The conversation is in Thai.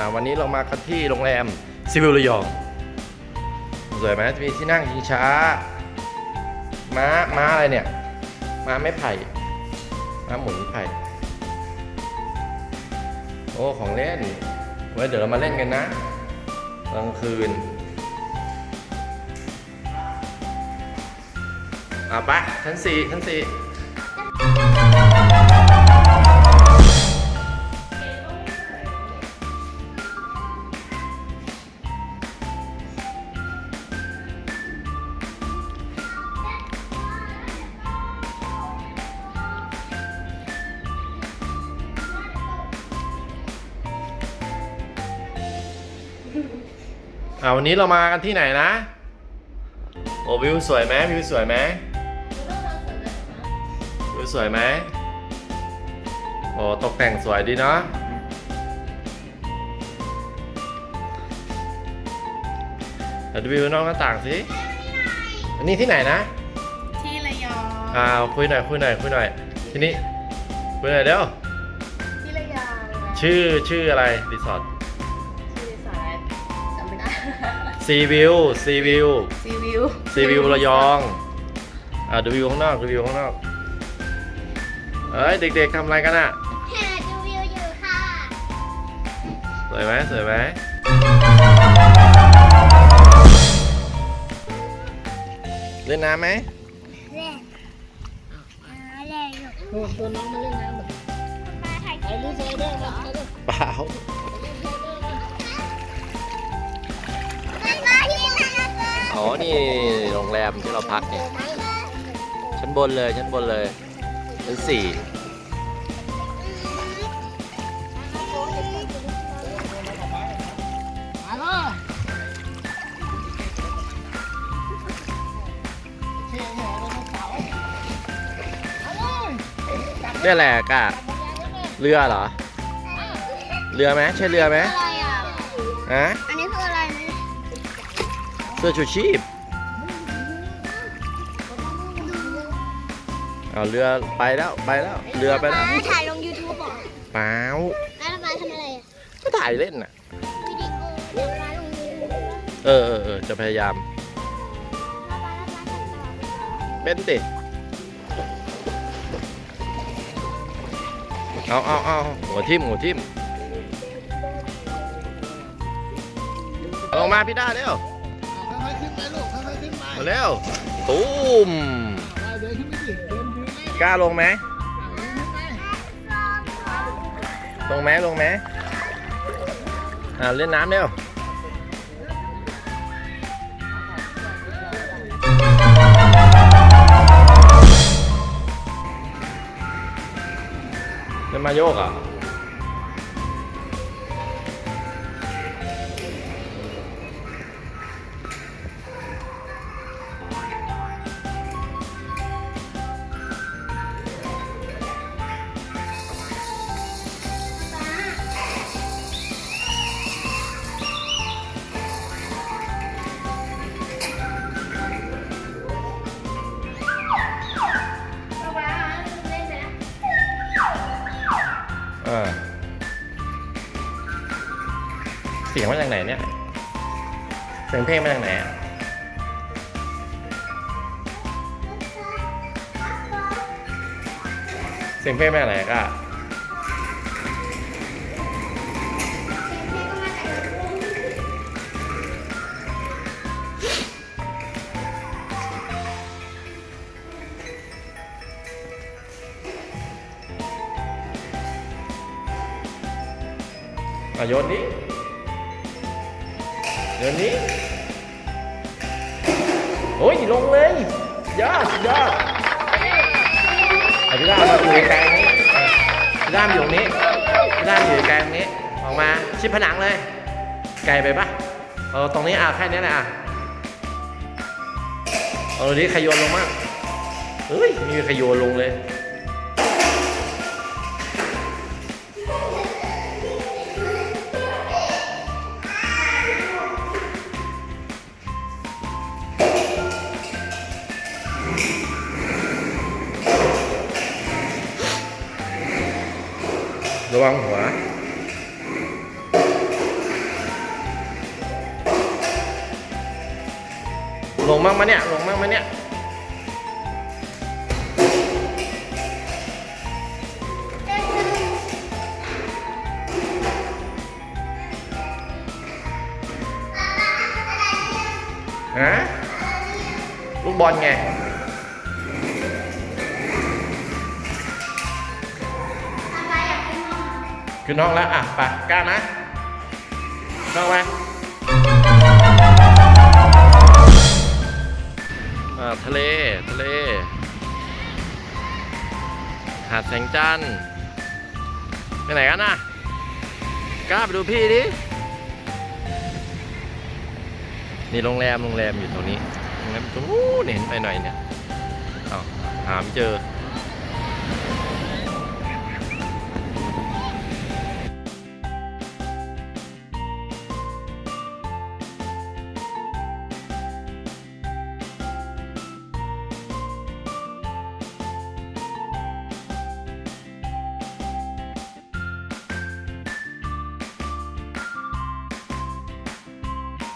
อ่าวันนี้เรามากันที่โรงแรมซิวิลระยองสวยไหมจะมีที่นั่งชิงช้า ม้า ม้าอะไรเนี่ย ม้าไม่ไผ่ ม้าหมุนไผ่ โอ้ ของเล่น ไว้เดี๋ยวเรามาเล่นกันนะกลางคืนอะไปชั้นสี่ชั้นสี่ อ่าวันนี้เรามากันที่ไหนนะ โอ้วิวสวยไหมวิวสวยไหมวิวสวยไหมโอ้ตกแต่งสวยดีเนาะเดี๋ยวดูวิวนอกหน้าต่างสิอันนี้ที่ไหนนะ ที่ระยองอ่าคุยหน่อยคุยหน่อยคุยหน่อย ทีนี้คุยหน่อยเดี๋ยวที่ระยองชื่อชื่ออะไรรีสอร์ท ซีวิวซีวิวซีวิวซีวิวระยอง อ่าดูวิวข้างนอกดูวิวข้างนอกเอ้ยเด็กๆทำอะไรกันอะแห่ดูวิวอยู่ค่ะสวยไหมสวยไหมเล่นน้ำไหมเล่นเล่นอยู่โอ้ตัวน้องมาเล่นน้ำแบบมาถ่ายคไอ้ลิปลูกชายด้วยครับไอ้ลูกเปล่า อ๋อ นี่โรงแรมที่เราพักเนี่ย ชั้นบนเลย ชั้นบนเลย ชั้นสี่มาเลยเท่ๆเลยนะเสาเอาเลกอะกะเรือเหรอ เรือไหมใช่เรือไหมอะไรอะฮะ เสื้อชูชีพเอาเรือไปแล้วไปแล้ว เรือไปแล้วถ่ายลง YouTube เหรอเปล่าแล้วมาทำอะไรอะก็ถ่ายเล่นน่ะ วิดีโอแล้วมาลง YouTube เออเออเออจะพยายามแล้วมาแล้วมาทำต่อเป็นติเอาเอาเอาหัวทิ่มหัวทิ่มลงมาพี่ด้าเร็วค่อยๆ ขึ้นไปลูกค่อยๆขึ้นไปมาเร็วตูมเอาเดินขึ้นไปดิเดินขึ้นไปกล้าลงไหมเอาเดินขึ้นไปลงไหมลงไหมอ่าเล่นน้ำเร็วเล่นมาโยกอะ ออเสียงมาจากไหนเนี่ย เสียงเพลงมาจากไหนอะเสียงเพลงมาจากไหนก็ อะโยนนี้โยนนี้โอ้ยลงเลยยอดยอดอะพี่ด้ามมาอยู่ไกลๆนี้พี่ด้ามอยู่ตรงนี้พี่ด้ามอยู่ไกลตรงนี้ ออกมาชิดผนังเลย ไกลไปปะเออตรงนี้อะแค่นี้แหละอะเอาดูดิใครโยนลงมางเฮ้ยไมมีใครโยนลงเลย ระวังหัวลงมั่งมาเนี่ยลงมั่งมาเนี่ยฮะลูกบอลไง ขึ้นห้องแล้ว อะ ไปกล้านะเข้าไปอ่าทะเล ทะเล หาดแสงจันทร์ไปไหนกันน่ะกล้าไปดูพี่ดิ นี่โรงแรม โรงแรมอยู่ตรงนี้โรงแรมตรงนู้นเห็นไปหน่อยเนี่ย เอาหาไม่เจอ